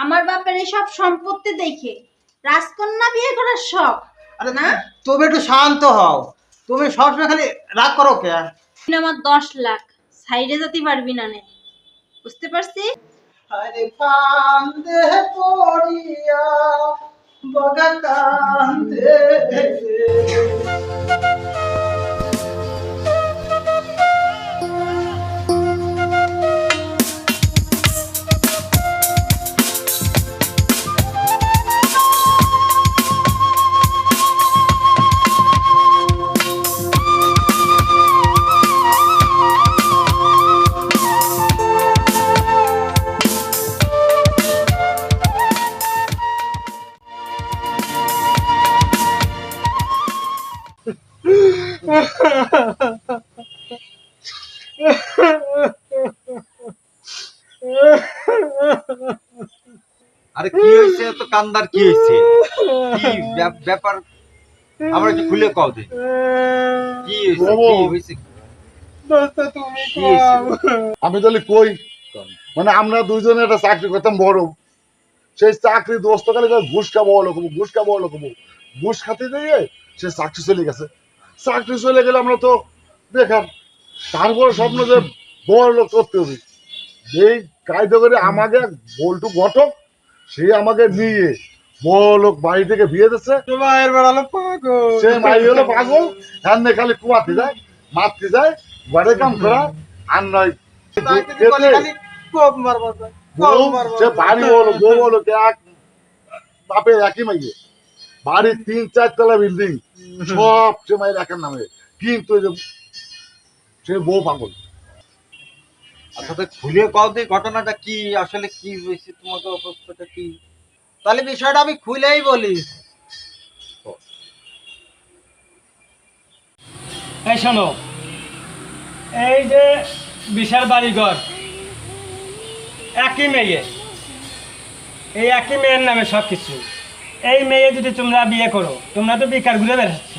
আমার বাপের সব সম্পত্তি দেখে রাজকন্যা বিয়ে করার শখ আরে না? তুমি একটু শান্ত হও। তুমি সবসময় খালি রাগ করো কে? আমার দশ লাখ সাইডে যেতে পারবি না নে। বুঝতে পারছি? আরে কান্দে পড়িয়া বগা কান্দে তো কান্দার কি হয়েছে? কি ব্যাপার? আমরা একটু খুলে কও দে। কি হয়েছে। কি কি? আমি তাহলে কই? মানে আমরা দুইজনে একটা চাকরি করতাম বড়। সেই চাকরি দোস্ত খালি ঘুষ খাব হলো কবো ঘুষ খাব হলো কবো। ঘুষ খাতে দিয়ে সে চাকরি চলে গেছে। চাকরি চলে গেলে আমরা তো বেকার। তারপরে স্বপ্ন যে বড় লোক করতে হবে। এই কায়দা করে আমাকে বল্টু ঘটক সে আমাকে নিয়ে বড় লোক বাড়ি থেকে বিয়ে দিচ্ছে। তোমার বেড়ালো পাগল। সে মাই হলো পাগল হ্যাঁ খালি কুয়াতে যায় মারতে যায় ঘরে কাম করা আর নয় সে বাড়ি হলো বউ হলো এক একই মাইয়ে। বাড়ির তিন চার তলা বিল্ডিং সব সে মায়ের একের নামে। কিন্তু সে বউ পাগল। আচ্ছা তাহলে বিষয়টা আমি খুলেই বলি। শোনো, এই যে বিশাল বাড়িঘর, একই মেয়ে। এই একই মেয়ের নামে সব কিছু এই মেয়ে যদি তোমরা বিয়ে করো, তোমরা তো বেকার ঘুরে বেড়াচ্ছ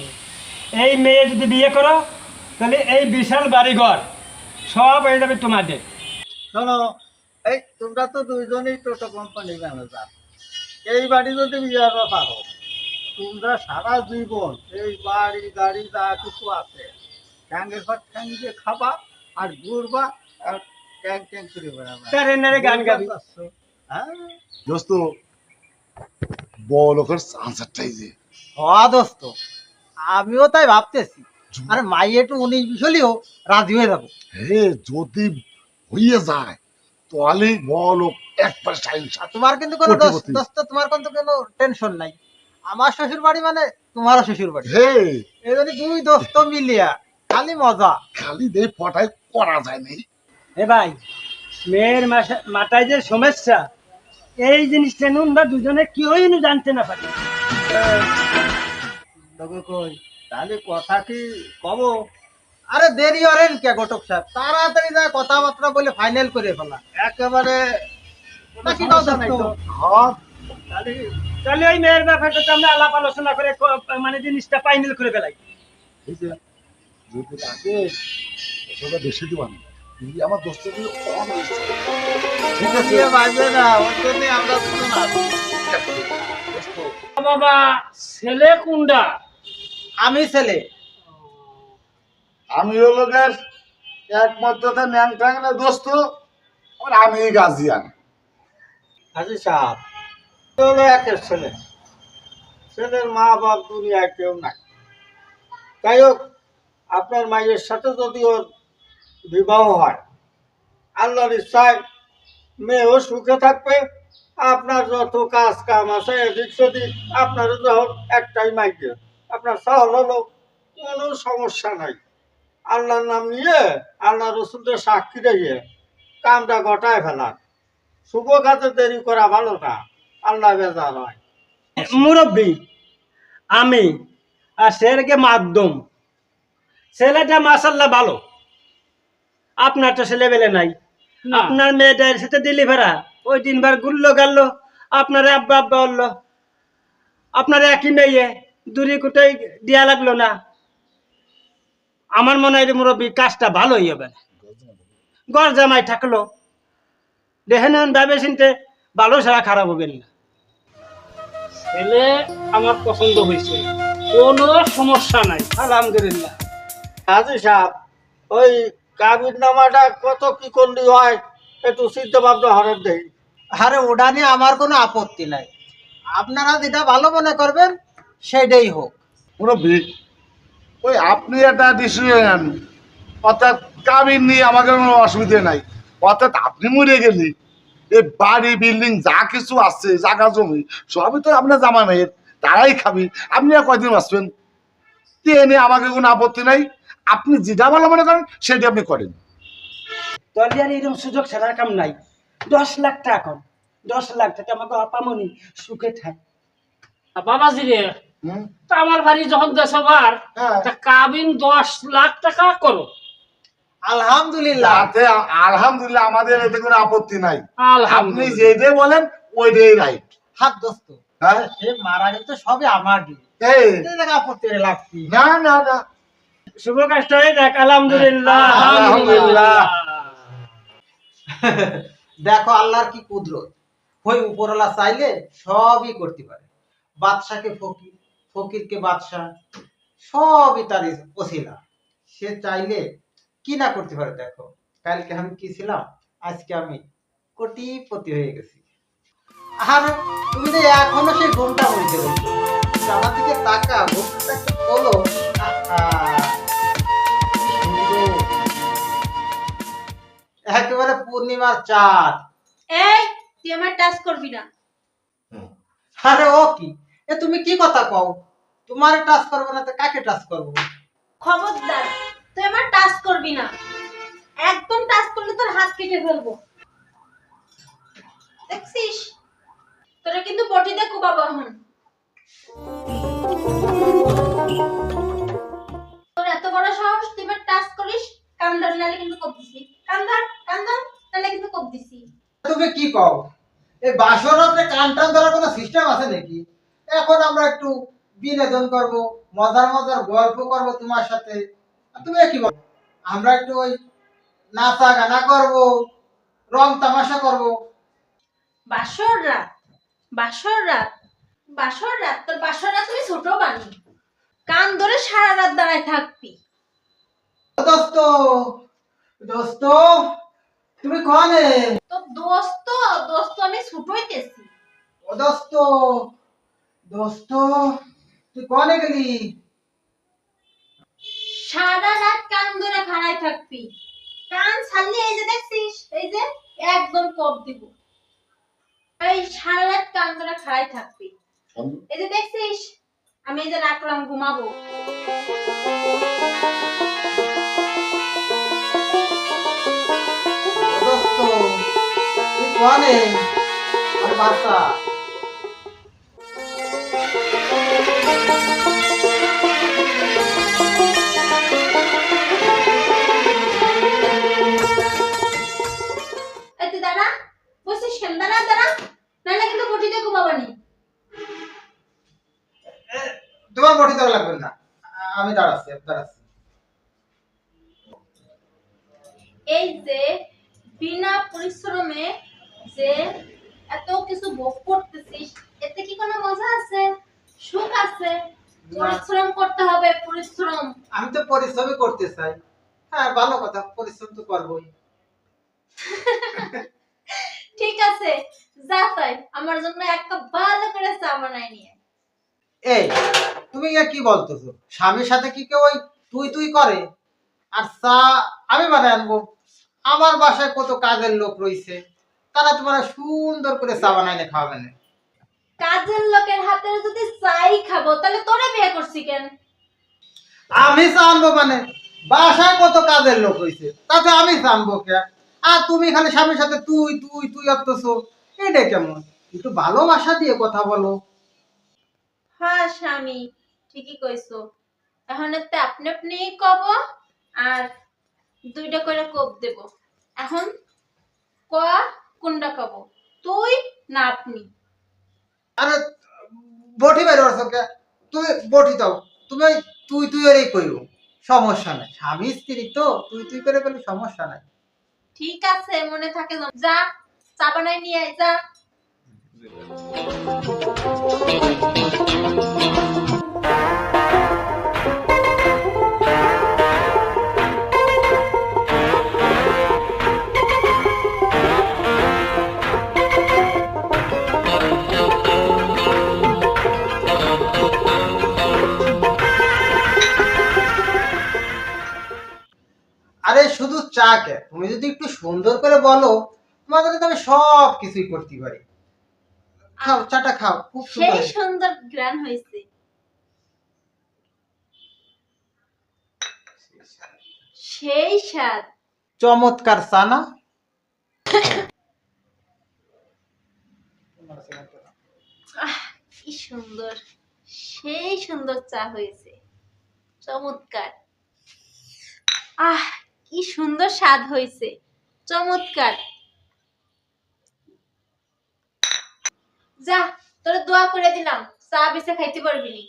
এই মেয়ে যদি বিয়ে করো, তাহলে এই বিশাল বাড়িঘর, সব হয়ে যাবে তোমাদের। শোনো এই তোমরা তো দুইজনই টোটো কোম্পানি ম্যানেজার এই বাড়ি যদি বিয়ে করো পারো তোমরা সারা জীবন এই বাড়ি গাড়ি যা কিছু আছে ট্যাঙ্গে ঘর ট্যাঙ্গে খাবা আর ঘুরবা আর ট্যাং ট্যাং করে বেড়াবা। গান গাবি। হ্যাঁ। দোস্ত বড় লোকের আনসারটাই যে। হওয়া দোস্ত। আমিও তাই ভাবতেছি। আর মাই একটু উনিশ বিশ হলেও রাজি হয়ে যাব। হে যদি হইয়ে যায় তাহলে বড় লোক একবার সাইন তোমার কিন্তু কোনো দোস্ত তোমার কিন্তু কোনো টেনশন নাই। আমার শ্বশুর বাড়ি মানে তোমারও শ্বশুর বাড়ি হে! এই জন্য দুই দোস্ত মিলিয়া খালি মজা। খালি দে পটাই করা যায় নি এ ভাই মেয়ের মাথায় যে সমস্যা এই জিনিসটা নুন বা দুজনে কেউই নু জানতে না পারে। তবে কই? তাহলে কথা কি কব? আরে দেরি হরেন কে ঘটক সাহেব? তাড়াতাড়ি যা কথাবার্তা বলে ফাইনাল করে ফেলা। একেবারে নাকি কথা নাই তো? হ্যাঁ। তাহলে তাহলে ওই মেয়ের ব্যাপারটা তো আমরা আলাপ আলোচনা করে মানে জিনিসটা ফাইনাল করে ফেলাই। এই যে যদি তাকে ওটা বেশি দিবা কিন্তু আমার দোস্ত যদি ঠিক আছে? বাজবে না ওর জন্য আমরা দুজন আছি। বাবা ছেলে কুন্ডা আমি ছেলে। আমি হলো গের একমাত্র ন্যাং ট্যাং না দোস্ত আমি গাজিয়ান হাজি সাহেব তো হলো একের ছেলে। ছেলের মা বাপ দুনিয়ায় কেউ নাই। যাই হোক, আপনার মায়ের সাথে যদি ওর বিবাহ হয়, আল্লাহর ইচ্ছায় মেয়েও সুখে থাকবে। আপনার যত কাজ কাম আছে, এদিক সেদিক আপনারও যখন একটাই মাইকে, আপনার সহল হলো কোনো সমস্যা নাই। আল্লাহর নাম নিয়ে আল্লাহ রসুলদের সাক্ষী রেখে কামটা ঘটায় ফেলার শুভ কাজে দেরি করা ভালো না আল্লাহ বেজার হয়। মুরব্বী আমি আর সেরকে মাধ্যম। ছেলেটা মাসাল্লাহ ভালো। আপনার তো ছেলে বেলে নাই আপনার মেয়েটার সাথে দিলি ভেড়া ওই তিনবার গুললো গেল আপনার আব্বা আব্বা বলল আপনার একই মেয়ে দূরে কোথায় দেয়া লাগল না। আমার মনে হয় মুরব্বী কাজটা ভালোই হবে। গড় জামাই থাকল। দেখেন ভাবে চিনতে ভালো ছাড়া খারাপ হবেন না। ছেলে আমার পছন্দ হয়েছে। কোনো সমস্যা নাই আলহামদুলিল্লাহ। হাজি সাহেব ওই কাবির নামাটা কত কি করলি হয় একটু চিন্তা ভাবনা হরেন দেই আরে ওটা নিয়ে আমার কোনো আপত্তি নাই। আপনারা যেটা ভালো মনে করবেন সেটাই হোক। মুরব্বী ওই আপনি একটা ডিসিশন অর্থাৎ কাবিন নিয়ে আমাকে কোনো অসুবিধে নাই। অর্থাৎ আপনি মরে গেলি এই বাড়ি বিল্ডিং যা কিছু আছে জায়গা জমি সবই তো আপনার জামানের তারাই খাবি। আপনি আর কয়দিন বাঁচবেন? এ নিয়ে আমাকে কোনো আপত্তি নাই। আপনি যেটা ভালো মনে করেন সেটা আপনি করেন। আর এরকম সুযোগ ছাড়ার কাম নাই। দশ লাখ টাকা দশ লাখ টাকা আমাকে অপামনি সুখে থাক। বাবাজি রে? তা আমার বাড়ি যখন দেশবার হ্যাঁ। তা কাবিন দশ লাখ টাকা করো। আলহামদুলিল্লাহ। তাতে আলহামদুলিল্লাহ আমাদের এতে কোনো আপত্তি নাই। আপনি যেটাই বলেন ওইটাই রাইট হাত দোস্ত হ্যাঁ? সে মারা গেলে তো সবই আমার আপত্তি লাগছি না না না। শুভ কাজটা হয়ে যাক আলহামদুলিল্লাহ। আলহামদুলিল্লাহ। দেখো আল্লাহর কি কুদরত। ওই উপরওয়ালা চাইলে সবই করতে পারে। বাদশাকে ফকির ফকিরকে বাদশাহ সবই তার ওসিলা সে চাইলে কি না করতে পারে দেখো। কালকে আমি কি ছিলাম? আজকে আমি কোটিপতি হয়ে গেছি। আর তুমি যে এখনও সেই ঘুমটা বলতে আমার দিকে তাকা ঘুমটা একটু খোলো। আহা, কি সুন্দর। একেবারে পূর্ণিমার চাঁদ। এই তুই আমার টাচ করবি না। আরে ও কি? এ তুমি কি কথা কও? তোমার টাচ করব না তো কাকে টাচ করব? খবরদার তুই আমার টাচ করবি না। একদম টাচ করলে তোর হাত কেটে ফেলব। দেখছিস? তোরা কিন্তু বটিতে কোবাবো এখন তোর এত বড় সাহস তুই আমার টাচ করিস কান্দার নালে কিন্তু কোপ দিছি। কান্দার কান্দার নালে কিন্তু কোপ দিছি। তুমি কি কও? এই বাসর রাত্রে কান টান ধরার কোনো সিস্টেম আছে নাকি? এখন আমরা একটু বিনোদন করব মজার মজার গল্প করব তোমার সাথে। তুমি কি বল? আমরা একটু ওই নাচা গানা করব রং তামাশা করব। বাসর রাত বাসর রাত বাসর রাত তোর বাসর রাত তুমি ছোট বানি। কান ধরে সারা রাত দাঁড়ায় থাকবি। দোস্ত দোস্ত তুমি কনে? তো দোস্ত দোস্ত আমি ছোট হইতেছি ও দোস্ত দোস্ত তুই কনে গেলি? সারা রাত কান ধরে খাড়াই থাকবি। কান ছাড়লে এই যে দেখছিস এই যে একদম কপ দিব। এই সারা রাত কান ধরে খাড়াই থাকবি। এই যে দেখছিস আমি এই যে রাখলাম ঘুমাবো। দোস্ত তুই কনে? আর বাচ্চা? দাঁড়া দাঁড়া নাহলে কিন্তু বটিতে ঘুমাবানি তোমার বটি তোলা লাগবে না। আমি দাঁড়াচ্ছি দাঁড়াচ্ছি। এই যে বিনা পরিশ্রমে যে এত কিছু ভোগ করতেছিস এতে কি কোনো মজা আছে? সুখ আছে? পরিশ্রম করতে হবে পরিশ্রম। আমি তো পরিশ্রমই করতে চাই। হ্যাঁ ভালো কথা পরিশ্রম তো করবোই। ঠিক আছে যা তাই। আমার জন্য একটা ভালো করে চা বানাই নিয়ে। এই তুমি ইয়া কি বলতেছো? স্বামীর সাথে কি কেউ ওই তুই তুই করে? আর চা আমি বানায় আনব। আমার বাসায় কত কাজের লোক রয়েছে তারা তোমার সুন্দর করে চা বানাইলে খাওয়াবে না। কাজের লোকের হাতের যদি চাই খাব তাহলে তোরে বিয়ে করছি কেন? আমি চা আনব মানে? বাসায় কত কাজের লোক রয়েছে তাতে আমি চা আনব কে? আর তুমি খালি স্বামীর সাথে তুই তুই তুই অত্তছো এটা কেমন? একটু ভালোবাসা দিয়ে কথা বলো। হ্যাঁ স্বামী ঠিকই কইছো। এখন তো আপনি আপনি কব আর দুইটা করে কোপ দেব। এখন ক কোনটা কব? তুই না আপনি? আরে বটি বের করছ কে? তুমি বটি দাও। তুমি তুই তুই এরই কইরো। সমস্যা নাই। স্বামী স্ত্রী তো তুই তুই করে গেলে সমস্যা নাই। ঠিক আছে মনে থাকে যা চা বানাই নিয়ে আয় যা। যদি একটু সুন্দর করে বলো জন্য তো আমি সব কিছুই করতে পারি। খাও চাটা খাও খুব সুন্দর সেই সুন্দর গ্রান হয়েছে। সেই স্বাদ। চমৎকার চা না কি সুন্দর। সেই সুন্দর চা হয়েছে। চমৎকার। আহ কি সুন্দর স্বাদ হয়েছে। চমৎকার। যা, তোর দোয়া করে দিলাম। চা বেছে খাইতে পারবি নি।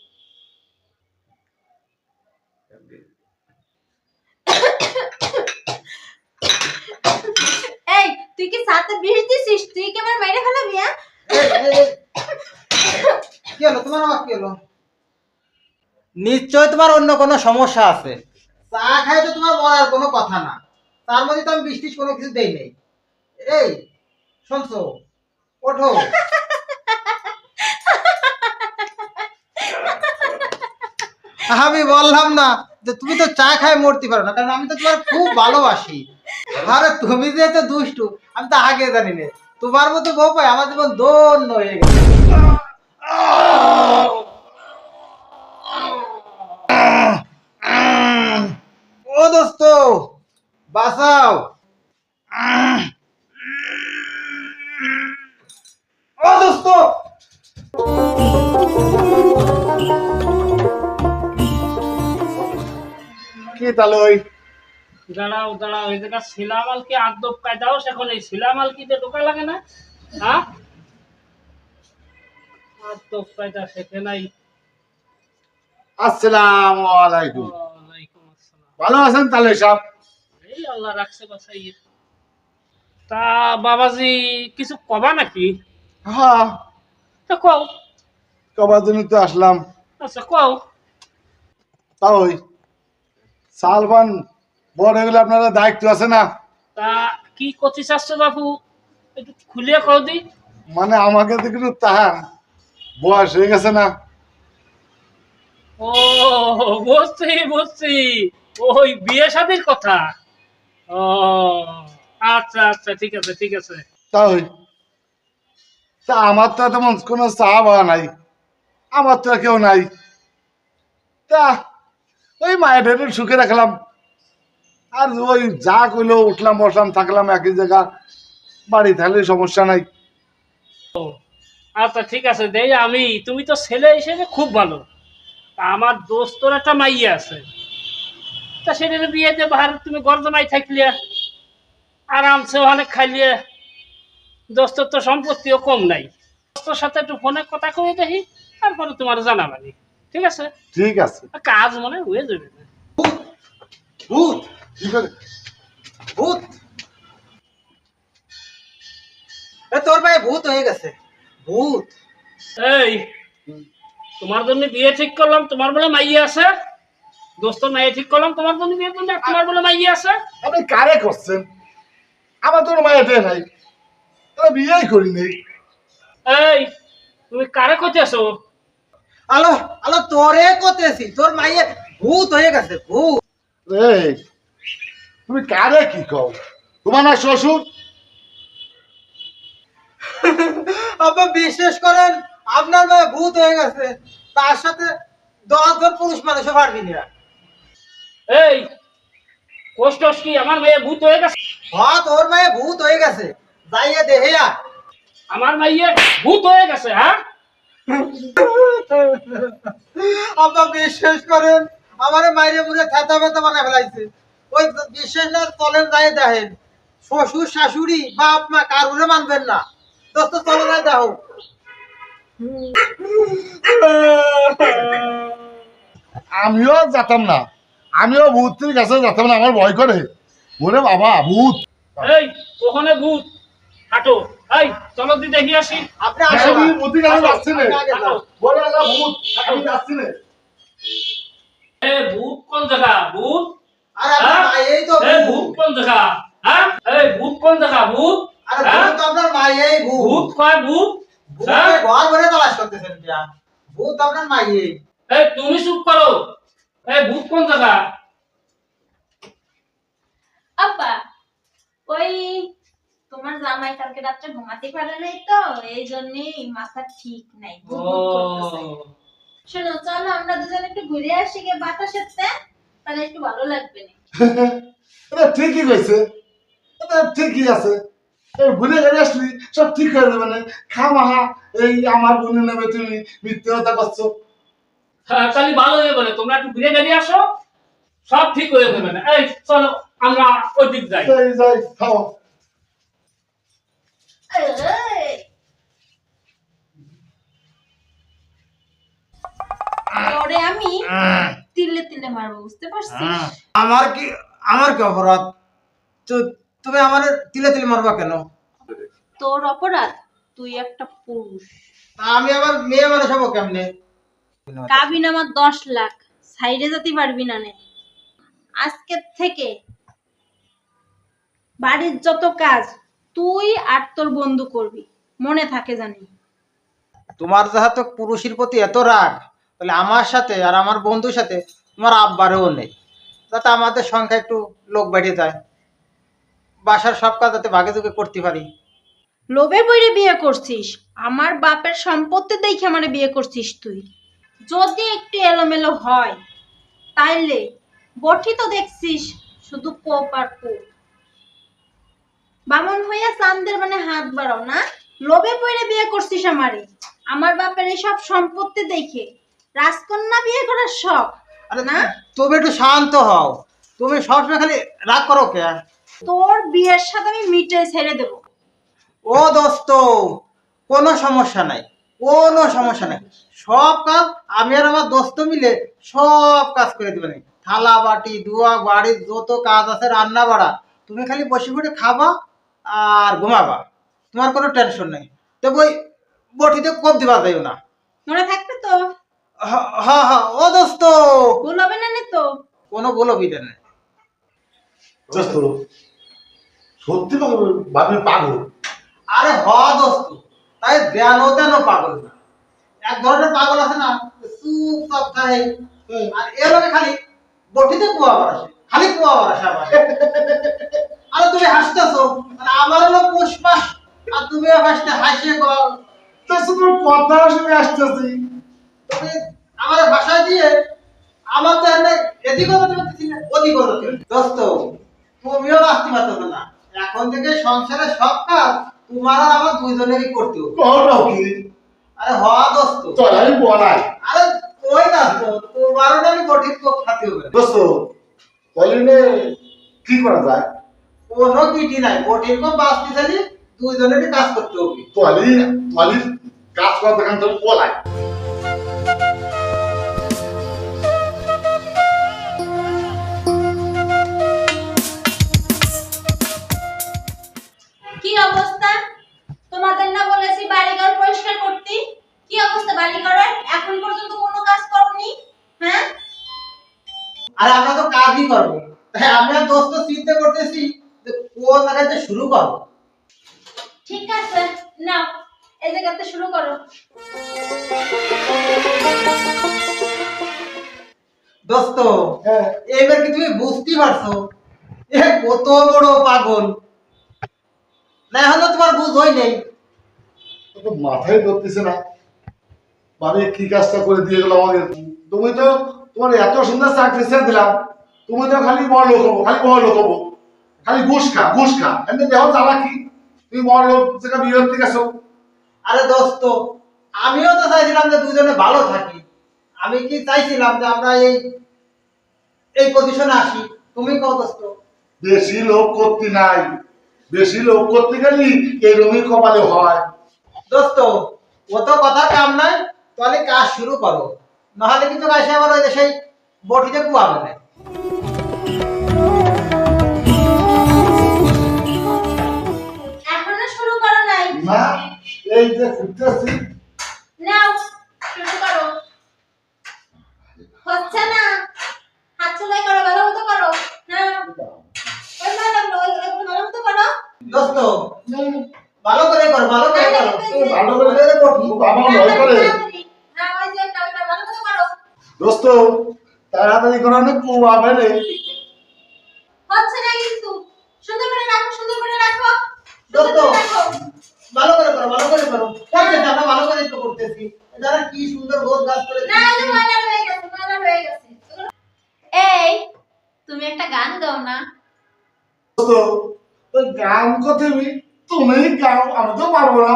এই, তুই কি দিছিস? তুই কি আমার হ্যাঁ? তোমার নিশ্চয় তোমার অন্য কোনো সমস্যা আছে। চা খাই তো তোমার মরার কোনো কথা না। তার মধ্যে তো আমি বৃষ্টির কোনো কিছু দেই নাই। এই, শুনছো? ওঠো। আমি বললাম না যে তুমি তো চা খাই মরতে পারো না, কারণ আমি তো তোমার খুব ভালোবাসি। আরে তুমি যে এত দুষ্টু, আমি তো আগে জানি না। তোমার মতো বউ পাই আমার জীবন দন্য হয়ে গেছে। ও দোস্ত বাঁচাও। ও দোস্ত। কি তাহলে ওই? দাঁড়াও দাঁড়াও এই জায়গা শিলামাল কি আদব কায়দাও এখন এই শিলামাল ঢোকা লাগে না? হ্যাঁ? আদব কায়দা শেখে নাই। আসসালামু আলাইকুম। আসসালাম ভালো আছেন তাহলে সব? এই আল্লাহ রাখছে বাসাই তা বাবাজি কিছু কবা নাকি? হ্যাঁ তা কও। কবার জন্য তো আসলাম। আচ্ছা কও। তা ওই সালমান বড় হয়ে গেলে আপনারা দায়িত্ব আছে না? তা কি করতে চাচ্ছ বাবু? একটু খুলে কও দি। মানে আমাকে তো কিন্তু তাহার বয়স হয়ে গেছে না। ও বুঝছি বুঝছি। ওই বিয়ে শাদির কথা? ও আচ্ছা আচ্ছা ঠিক আছে ঠিক আছে। তা তা আমার তো তেমন কোনো চা বা নাই আমার তো কেউ নাই। তা ওই মায়ের একটু সুখে রাখলাম। আর ওই যা কইলো উঠলাম বসলাম থাকলাম একই জায়গা। বাড়ি থাকলে সমস্যা নাই। আচ্ছা ঠিক আছে দেই আমি। তুমি তো ছেলে হিসেবে খুব ভালো। আমার দোস্তর একটা মাইয়া আছে। তা সেটা বিয়ে যে বাহার তুমি গর্জনাই থাকলে আরামসে অনেক খাইলে দোস্তর তো সম্পত্তিও কম নাই। দোস্তর সাথে একটু ফোনে কথা কয়ে দেখি তারপরে তোমার জানাবানি ঠিক আছে? ঠিক আছে। কাজ মনে হয়ে যাবে। ভূত! ভূত! এ তোর ভাই ভূত হয়ে গেছে। ভূত! এই তোমার জন্য বিয়ে ঠিক করলাম তোমার বলে মাইয়া আছে? মাইয়া ঠিক করলাম। তোমার জন্য বিয়ে তোমার বলে মাইয়া আছে? আপনি কারে করছেন? আমার তোর মায়েতে নাই। বিয়েই করি নেই। এই তুমি কারে কইতেছো? আলো আলো তোরে কতেছি তোর মাইয়ে ভূত হয়ে গেছে ভূত। এই তুমি কারে কি কও? তোমার না শ্বশুর? আপনি বিশ্বাস করেন আপনার মেয়ে ভূত হয়ে গেছে। তার সাথে দশজন পুরুষ মানুষও পারবি না। এই কষ্ট কি? আমার মেয়ে ভূত হয়ে গেছে। হ্যাঁ তোর মেয়ে ভূত হয়ে গেছে। যাইয়ে দেহে আর আমার মেয়ে ভূত হয়ে গেছে হ্যাঁ? আপনি বিশ্বাস করেন আমার মাইরে বেতা বানা ফেলাইছে। ওই বিশ্বাস না চলেন যাই দেখেন। শ্বশুর শাশুড়ি বাপ মা কারুরে মানবেন না। দোস্ত চলে যাই দেখো। আমিও যেতাম না। আমিও ভূতের কাছে যেতাম না আমার ভয় করে। ওরে বাবা ভূত। এই ওখানে ভূত। হাঁটো। এই চলো দি দেখি আসি। আপনি আসেন। বলে আল্লাহ ভূত। আমি যাচ্ছি না এ ভূত কোন জায়গা? ভূত? আরে আপনার হ্যাঁ? মা এই তো ভূত। ভূত কোন জায়গা? হ্যাঁ? এই ভূত কোন জায়গা? ভূত? আরে? ভূত তো আপনার মা এই ভূত। ভূত কয় ভূত? ঘর ভরে তালাশ করতেছেন ভূত আপনার মা এই এই তুমি চুপ করো। এই ভূত কোন জায়গা? আব্বা ওই তোমার জামাই কালকে রাত্রে ঘুমাতে পারে নাই তো এই জন্যই মাথা ঠিক নাই। শোনো চলো আমরা দুজন একটু ঘুরে আসি গে বাতাসের তাহলে একটু ভালো লাগবে না। ঠিকই কইছে। ঠিকই আছে। এই ভুলে গেলে আসলি সব ঠিক হয়ে যাবে না। খামাহা এই আমার বোনের নেবে তুমি মিথ্যে কথা করছ তাহলে ভালো হয়ে বলে তোমরা একটু ঘুরে বেরিয়ে আসো সব ঠিক হয়ে যাবে না। এই চলো আমরা ওই দিক যাই। যাই যাই খাও। এই। আমি তিলে তিলে মারবো বুঝতে পারছিস? আমার কি আমার কি অপরাধ? তো তুমি আমার তিলে তিলে মারবা কেন? তোর অপরাধ তুই একটা পুরুষ। আমি আবার মেয়ে মানুষ হব কেমনে? কাবিন আমার দশ লাখ। সাইডে যেতে পারবি না নে। আজকের থেকে বাড়ির যত কাজ তুই আর তোর বন্ধু করবি। মনে থাকে জানি। তোমার যেহেতু পুরুষের প্রতি এত রাগ তাহলে আমার সাথে আর আমার বন্ধুর সাথে তোমার আব্বারেও নেই। যাতে আমাদের সংখ্যা একটু লোক বেড়ে যায়। বাসার সব কাজ যাতে ভাগে যুগে করতে পারি। লোভে বইরে বিয়ে করছিস। আমার বাপের সম্পত্তি দেখে আমারে বিয়ে করছিস তুই। যদি একটু এলোমেলো হয় তাইলে বটি তো দেখছিস শুধু কোপ আর কোপ। বামন হইয়া চান্দের মানে হাত বাড়াও না? লোভে পড়ে বিয়ে করছিস আমারে। আমার বাপের সব সম্পত্তি দেখে রাজকন্যা বিয়ে করার শখ আরে না? তুমি একটু শান্ত হও। তুমি সবসময় খালি রাগ করো কে? তোর বিয়ের সাথে আমি মিটে ছেড়ে দেবো। ও দোস্ত কোনো সমস্যা নাই। কোনো সমস্যা নাই। সব কাজ আমি আর আমার দোস্ত মিলে সব কাজ করে দেবেন। থালা বাটি ধোয়া বাড়ির যত কাজ আছে রান্না বাড়া। তুমি খালি বসে বসে খাবা আর ঘুমাবা। তোমার কোনো টেনশন নেই। তো ওই বটিতে কোপ দিবা যাইও না। মনে থাকবে তো? হ্যাঁ হ্যাঁ ও দোস্ত! ভুল হবে না নে তো? কোনো বলো বিদে নেই দোস্ত সত্যি পাগল ভাবি পাগল। আরে হ দোস্ত! তাই জ্ঞান তেন পাগল না। এক ধরনের পাগল আছে না চুপ চাপ খায় আর এর খালি বটিতে কুয়া বাড়াছে খালি কুয়া বাড়াছে আবার। আরে তুমি হাসতেছো আর আমার হলো পুষ্পাস আর তুমি হাসতে হাসিয়ে গল তো শুধু কথা শুনে আসতেছি তুমি আমার ভাষায় দিয়ে আমার তো এনে এদিক করতে পারতেছি না ওদিক করতে দোস্ত তুমিও বাঁচতে পারতো না। এখন থেকে সংসারের সব কাজ তোমার আর আমার দুইজনেরই করতে হবে কহটাও কি? আরে হওয়া দোস্ত। চল আমি বলাই আরে কই না তো তোমারও না আমি গঠিত তো খাতে হবে দোস্ত কলিনে কি করা যায়? কোনো কিটি নাই গঠিত তো বাঁচতে খালি দুইজনেরই কাজ করতে হবে। কলি তোয়ালির কাজ করা দেখান তো বলাই কি অবস্থা? তোমাদের না বলেছি বাড়িঘর পরিষ্কার করতে? কি অবস্থা বাড়িঘরের এখন পর্যন্ত কোনো কাজ করনি? হ্যাঁ? আর আমরা তো কাজই করব। হ্যাঁ আমি আর দোস্ত চিন্তা করতেছি যে কোন জায়গাতে শুরু করব। ঠিক আছে নাও এই জায়গাতে শুরু করো। দোস্ত হ্যাঁ। এবার কি তুমি বুঝতে পারছ? এ কত বড় পাগল। না এখনও তোমার বুঝ হয় নেই। তো মাথায় ধরতেছে না। ভাবি কি কাজটা করে দিয়ে গেল আমাকে? তুমি তো তোমার এত সুন্দর চাকরি ছেড়ে দিলাম। তুমি তো খালি বড় লোক হব খালি বড় লোক হব। খালি ঘুষ খা ঘুষ খা। এমনি দেহ জ্বালা কি? তুমি বড় লোক যেটা বিরক্তি গেছো। আরে দোস্ত আমিও তো চাইছিলাম যে দুজনে ভালো থাকি। আমি কি চাইছিলাম যে আমরা এই এই পজিশনে আসি? তুমি কত দোস্ত। বেশি লোক করতে নাই। বেশি লোক করতে গেলি এরমই কপালে হয়। দোস্ত ও তো কথা কাম নাই তাহলে কাজ শুরু করো। নাহলে কিন্তু কাছে আবার ওই সেই বটিতে কুয়াবে না। এখনও শুরু করো নাই? না এই যে খুঁজতেছি। নাও শুরু করো। হচ্ছে না হাত চলাই করো ভালো মতো করো নাও ওই ভালো ওই ওই ভালো মতো করো দোস্ত ভালো করে কর ভালো করে কর ভালো করে আমার ভয় করে না ওই যে একটা ওইটা ভালো মতো করো দোস্ত তাড়াতাড়ি করো না কু আবে হচ্ছে না কিন্তু সুন্দর করে রাখো সুন্দর করে রাখো দোস্ত সুন্দর করে রাখো ভালো করে করো ভালো করে করো করতেছি আমরা ভালো করে তো করতেছি যারা কি সুন্দর গোছ গাছ করে না এই যে ময়লা হয়ে গেছে ময়লা হয়ে গেছে এই তুমি একটা গান গাও না দোস্ত ওই গান কথা তুমি গাও আমি তো পারব না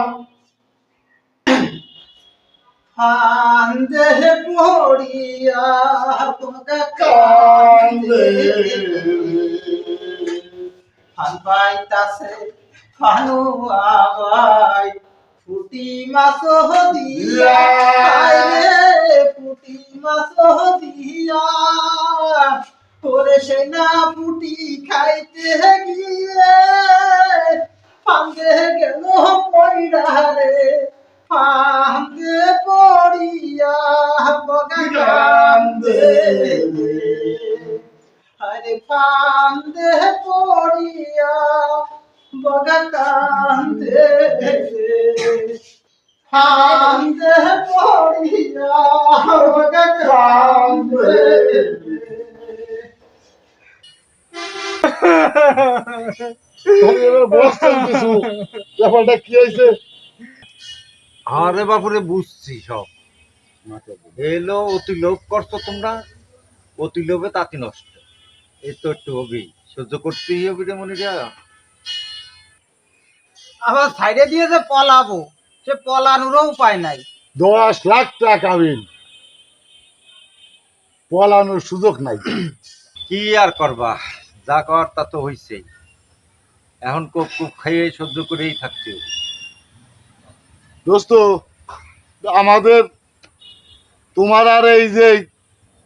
ফান্দে পড়িয়া তোমাকে কান্দে ফান পাইতাছে ফানু আবাই ফুটি মাছ দিয়া ফুটি মাছ দিয়া। ওরে সে না ফুটি খাইতে গিয়ে ফান্দে গেল পয়রা রে ফান্দে পড়িয়া বগা কান্দে আরে কান্দে পড়িয়া বগা কান্দে কান্দে পড়িয়া বগা কান্দে তুমি এবার বসতে কিছু। ব্যাপারটা কি হয়েছে? আরে বাপুরে বুঝছি সব। এলো অতি লোভ করছ তোমরা। অতি লোভে তাঁতি নষ্ট। তো একটু হবেই। সহ্য করতেই হবে রে মনিরা? আবার সাইডে দিয়ে যে পলাবো সে পলানোরও উপায় নাই। দশ লাখ টাকা বিল। পলানোর সুযোগ নাই। কি আর করবা? যা কর তা তো হইছেই। এখন কোপ কুপ খাইয়ে সহ্য করেই থাকতে হবে। দোস্ত আমাদের তোমার আর এই যে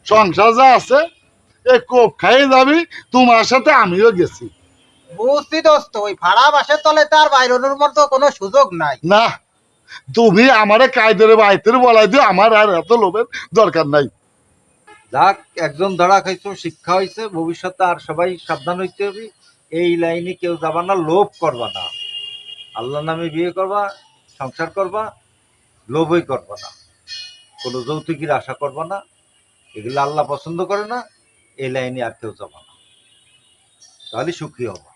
সংসার যা আছে এই কোপ খাইয়ে যাবি তোমার সাথে আমিও গেছি। বুঝছি দোস্ত ওই ভাড়া বাসের তলে তার বাইরের মতো কোনো সুযোগ নাই। না তুমি আমারে কায়দরে বাইতের বলাই দিও আমার আর এত লোভের দরকার নাই। যাক একজন ধরা খাইছো শিক্ষা হয়েছে ভবিষ্যতে আর সবাই সাবধান হইতে হবে। এই লাইনে কেউ যাবা না লোভ করবা না। আল্লাহ নামে বিয়ে করবা সংসার করবা লোভই করবা না। কোনো যৌতুকের আশা করবা না। এগুলো আল্লাহ পছন্দ করে না এই লাইনে আর কেউ যাবা না তাহলে সুখী হবা